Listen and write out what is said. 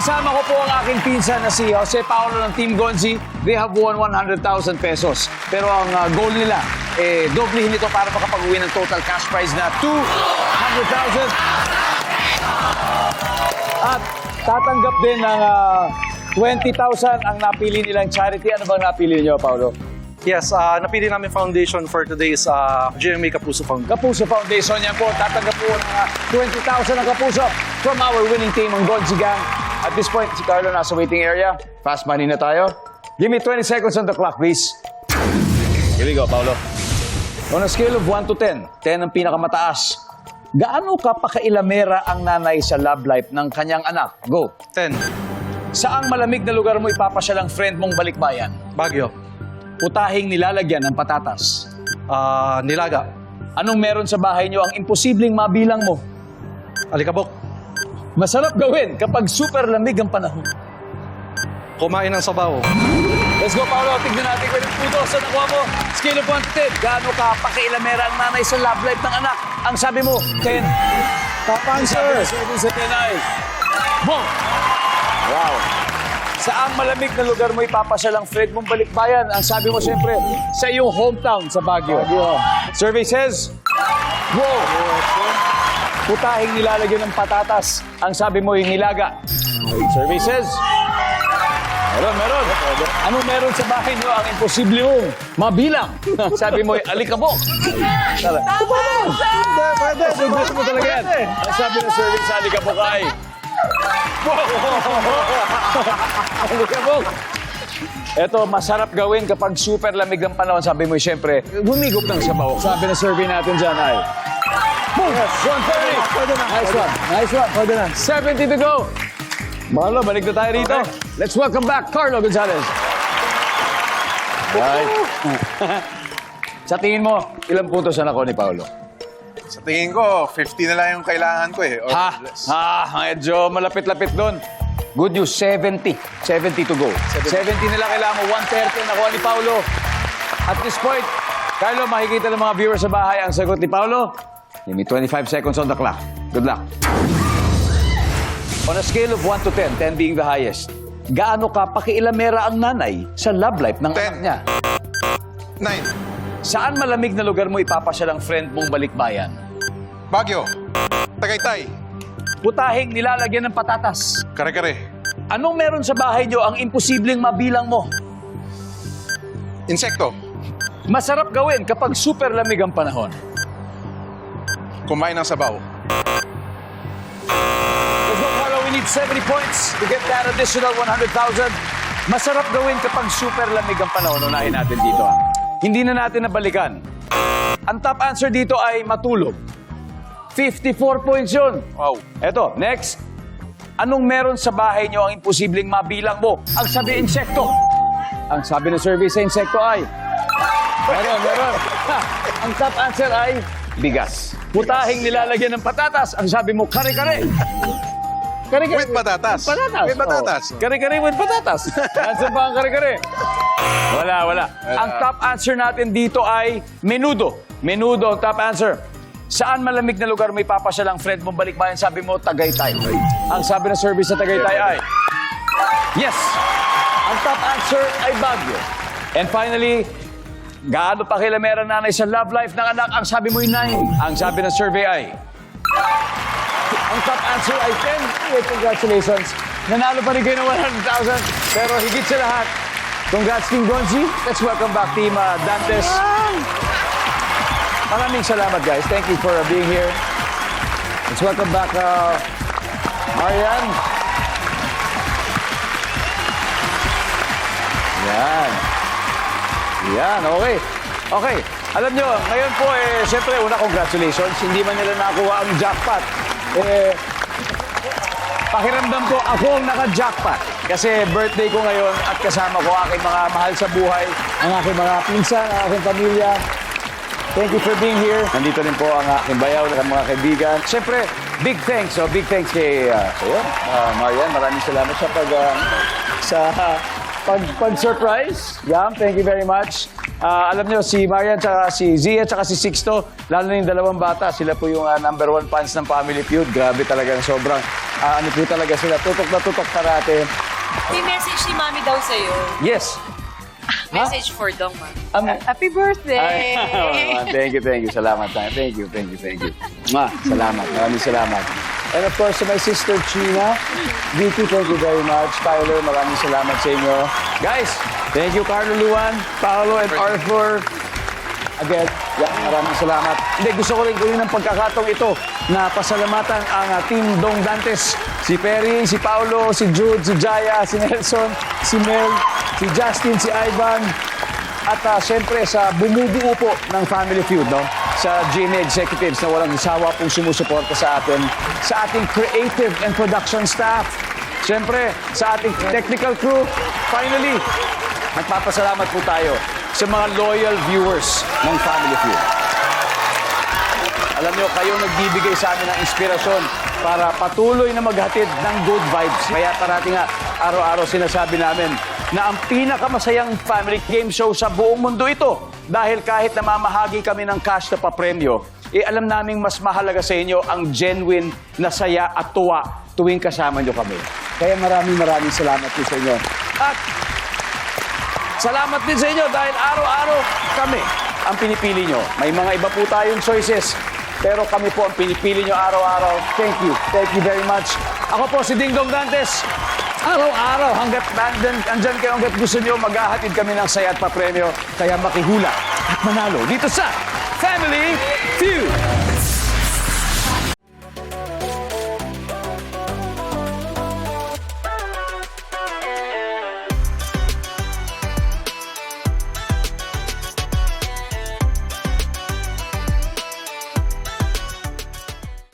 Kasama ko po ang aking pinsan na si Jose Paulo ng Team Gonzi. They have won 100,000 pesos. Pero ang uh, goal nila, eh, doblehin ito para makapag-uwi ng total cash prize na 200,000. At tatanggap din ng ah, 20,000 ang napili nilang charity. Ano bang napili niyo, Paulo? Yes, uh, napili namin foundation for today's uh, GMA Kapuso Foundation. Kapuso Foundation yan po. Tatanggap po ng ah, 20,000 ang Kapuso from our winning team, ang Gonzi Gang. At this point, si Carlo nasa waiting area. Fast money na tayo. Give me 20 seconds on the clock, please. Here we go, Paolo. On a scale of 1 to 10, 10 ang pinakamataas. Gaano ka pakailamera ang nanay sa love life ng kanyang anak? Go. 10. Saang malamig na lugar mo ipapasyal ang friend mong balikbayan? Baguio. Utahing nilalagyan ng patatas. Uh, Nilaga. Anong meron sa bahay niyo ang imposibleng mabilang mo? Alikabok. Masarap gawin kapag super lamig ang panahon. Kumain ng sabaw. Let's go, Paolo. Tignan natin kung ilang puto sa nakuha mo. Scale of 1 to 10. Gaano ka pakailamera ang nanay sa love life ng anak? Ang sabi mo, 10. Top Sabi mo sa 10 ay... Boom! Wow. Saang malamig na lugar mo ipapasyal ang friend mong balikbayan? Ang sabi mo siyempre, sa iyong hometown sa Baguio. Survey says, wow! Putahing nilalagyan ng patatas. Ang sabi mo yung nilaga. Says, meron, meron. Anong meron sa bahay niyo ang imposible mong mabilang? sabi mo alikabok. Tara. Hindi, pwede. Gusto mo talaga yan. Ang sabi ng survey sa alikabok ay, alikabok. Ito, masarap gawin kapag super lamig ang panahon. Sabi mo, siyempre, humigop ng sabaw. Sabi ng survey natin dyan ay, Boom! 130! Pwede na. Nice one. Nice one. Pwede na. 70 to go. Marlo, balik na tayo rito. Let's welcome back Carlo Gonzalez. Right. Sa tingin mo, ilang puntos na ako ni Paolo? Sa tingin ko, 50 na lang yung kailangan ko eh. Or Ha? less. Ha? Medyo malapit-lapit doon. Good news, 70. 70 to go. 70, na lang kailangan mo. 130 nakuha ni Paolo. At this point, Carlo, makikita ng mga viewers sa bahay ang sagot ni Paolo. Give me 25 seconds on the clock. Good luck. On a scale of 1 to 10, 10 being the highest, gaano ka pakiilamera ang nanay sa love life ng 10. anak niya? Nine. Saan malamig na lugar mo ipapasyal ang friend mong balikbayan? Baguio. Tagaytay. Putahing nilalagyan ng patatas. Kare-kare. Anong meron sa bahay niyo ang imposibleng mabilang mo? Insekto. Masarap gawin kapag super lamig ang panahon. Kumain ng sabaw. Let's go, Carlo. We need 70 points to get that additional 100,000. Masarap gawin kapag super lamig ang panahon. Unahin natin dito. Ha. Hindi na natin nabalikan. Ang top answer dito ay matulog. 54 points yun. Wow. Eto, next. Anong meron sa bahay niyo ang imposibleng mabilang mo? Ang sabi, insekto. Ang sabi ng survey sa insekto ay... Meron, meron. Ha, ang top answer ay bigas. Putahing nilalagyan ng patatas. Ang sabi mo, kare-kare. Kare-kare. With patatas. Patatas. With patatas. Oh. Kare-kare with patatas. Answer ba ang kare-kare? Wala, wala. Ang top answer natin dito ay menudo. Menudo ang top answer. Saan malamig na lugar may papasyal ang friend mong balikbayan? Sabi mo, Tagaytay. Ang sabi ng service sa Tagaytay ay... Yes! Ang top answer ay Baguio. And finally, gaano pa kilamera nanay sa love life ng anak? Ang sabi mo ay 9. Ang sabi ng survey ay... Ang top answer ay 10. Yeah, congratulations. Nanalo pa rin kayo ng 100,000. Pero higit sa lahat, congrats Team Gonzi. Let's welcome back Team uh, Dantes. Maraming salamat guys. Thank you for uh, being here. Let's welcome back uh, Marian. Yan. Yan, okay. Okay. Alam nyo, ngayon po, eh, siyempre, una, congratulations. Hindi man nila nakuha ang jackpot. Eh, pakiramdam ko, ako ang naka-jackpot. Kasi birthday ko ngayon at kasama ko aking mga mahal sa buhay, ang aking mga pinsan, ang aking pamilya. Thank you for being here. Nandito rin po ang aking bayaw at mga kaibigan. Siyempre, big thanks. So, big thanks kay uh, sa'yo, uh, Marian. Maraming salamat sa pag... uh, sa pag, pag-surprise. Yam, thank you very much. Ah, alam niyo, si Marian, tsaka si Zia, tsaka si Sixto, lalo na yung dalawang bata, sila po yung ah, number one fans ng Family Feud. Grabe talagang sobrang Ah, ano po talaga sila, tutok na tutok parate. May message si Mami daw sa'yo. Yes. Message for Dong, Ma. Um, Happy birthday! Ay, thank you, thank you. Salamat tayo. Thank you, thank you, thank you. Ma, salamat. Maraming salamat. And of course, to my sister China, Vicky, thank you very much. Tyler, maraming salamat sa inyo. Guys, thank you, Carlo Luan, Paolo, and Arthur. Again, yeah, maraming salamat. Hindi, gusto ko rin gawin ng pagkakataong ito na pasalamatan ang uh, Team Dong Dantes. Si Perry, si Paolo, si Jude, si Jaya, si Nelson, si Mel, si Justin, si Ivan, at uh, siyempre sa bumubuo po ng Family Feud, no? Sa GMA Executives na walang sawa pong sumusuporta sa atin, sa ating creative and production staff, siyempre sa ating technical crew. Finally, nagpapasalamat po tayo sa mga loyal viewers ng Family Feud. Alam nyo, kayo nagbibigay sa amin ng inspirasyon para patuloy na maghatid ng good vibes. Kaya parati nga, araw-araw sinasabi namin na ang pinakamasayang family game show sa buong mundo ito. Dahil kahit namamahagi kami ng cash na papremyo, eh alam naming mas mahalaga sa inyo ang genuine na saya at tuwa tuwing kasama nyo kami. Kaya maraming maraming salamat po sa inyo. At Salamat din sa inyo dahil araw-araw kami ang pinipili nyo. May mga iba po tayong choices, pero kami po ang pinipili nyo araw-araw. Thank you. Thank you very much. Ako po si Ding Dong Dantes. Araw-araw, hanggat nandyan, andyan kayo, hanggat gusto nyo, maghahatid kami ng saya at papremyo. Kaya makihula at manalo dito sa Family Feud.